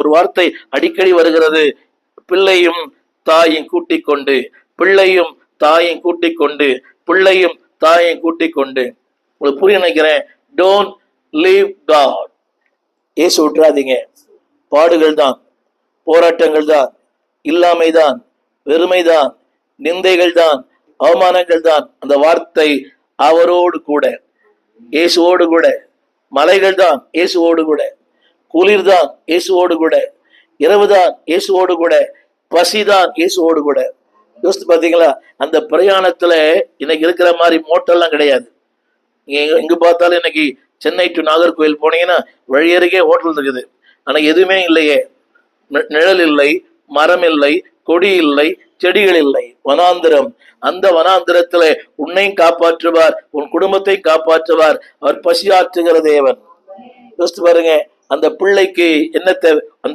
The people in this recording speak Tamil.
ஒரு வார்த்தை அடிக்கடி வருகிறது. பிள்ளையும் தாயும் கூட்டிக் கொண்டு பிள்ளையும் தாயும் கூட்டிக் கொண்டு பிள்ளையும் தாயும் கூட்டிக் கொண்டு உங்களுக்கு புரிய நினைக்கிறேன். டோன்ட் லீவ் காட் ஏசு விட்டுறாதீங்க. பாடுகள் தான் போராட்டங்கள் தான் இல்லாமை தான் வெறுமை தான் நிந்தைகள் தான் அவமானங்கள் தான். அந்த வார்த்தை அவரோடு கூட இயேசுவோடு கூட மலைகள் தான் இயேசுவோடு கூட. குளிர் தான் இயேசுவோடு கூட. இரவுதான் இயேசுவோடு கூட. பசிதான் இயேசுவோடு கூட. யோசித்து பார்த்தீங்களா? அந்த பிரயாணத்துல இன்னைக்கு இருக்கிற மாதிரி மோட்டெல்லாம் கிடையாது. நீங்க எங்க- பார்த்தாலும் இன்னைக்கு சென்னை டு நாகர்கோவில் போனீங்கன்னா வழி அருகே ஹோட்டல் இருக்குது. ஆனா எதுவுமே இல்லையே. நி- நிழல் இல்லை மரம் இல்லை கொடி இல்லை செடிகள் இல்லை. வனாந்திரம். அந்த வனாந்திரத்துல உன்னையும் காப்பாற்றுவார் உன் குடும்பத்தையும் காப்பாற்றுவார். அவர் பசியாற்றுகிற தேவன். யோசித்து பாருங்க. அந்த பிள்ளைக்கு என்ன தேவை? அந்த